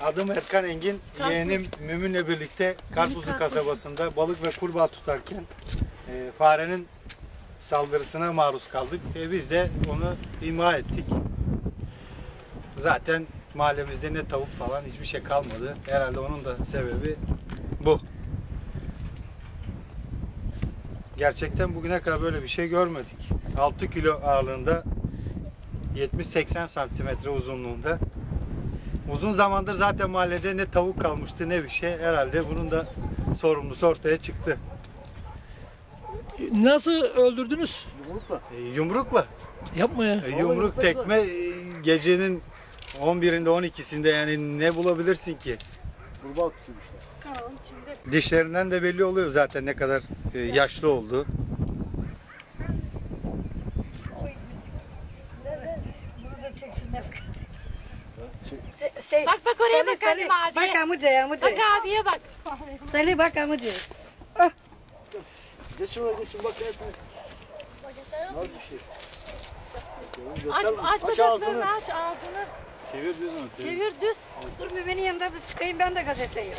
Adım Erkan Engin. Karpuz. Yeğenim Mümin'le birlikte Karpuzlu kasabasında balık ve kurbağa tutarken e, farenin saldırısına maruz kaldık. ve biz de onu imha ettik. Zaten mahallemizde ne tavuk falan hiçbir şey kalmadı. Herhalde onun da sebebi bu. Gerçekten bugüne kadar böyle bir şey görmedik. 6 kilo ağırlığında 70-80 santimetre uzunluğunda Uzun zamandır zaten mahallede ne tavuk kalmıştı ne bir şey. Herhalde bunun da sorumlusu ortaya çıktı. Nasıl öldürdünüz? Yumrukla. E, yumrukla. Yapma ya. E, yumruk tekme e, gecenin 11'inde 12'sinde yani ne bulabilirsin ki? Kurbağa. Kanalın içinde. Dişlerinden de belli oluyor zaten ne kadar e, yaşlı oldu. Burada çeksinler. Şey, Bak bak oraya bak Salih, annem abiye. Bak de amı Bak abiye bak. Salih bak amı de. Geçin oraya geçin bak hepiniz. Nasıl bir şey? Aç, aç Aç bacaklarını ağzını. aç ağzını. Çevir düz mü? Çevir düz. Dur bir benim yanımda da çıkayım ben de gazeteyim.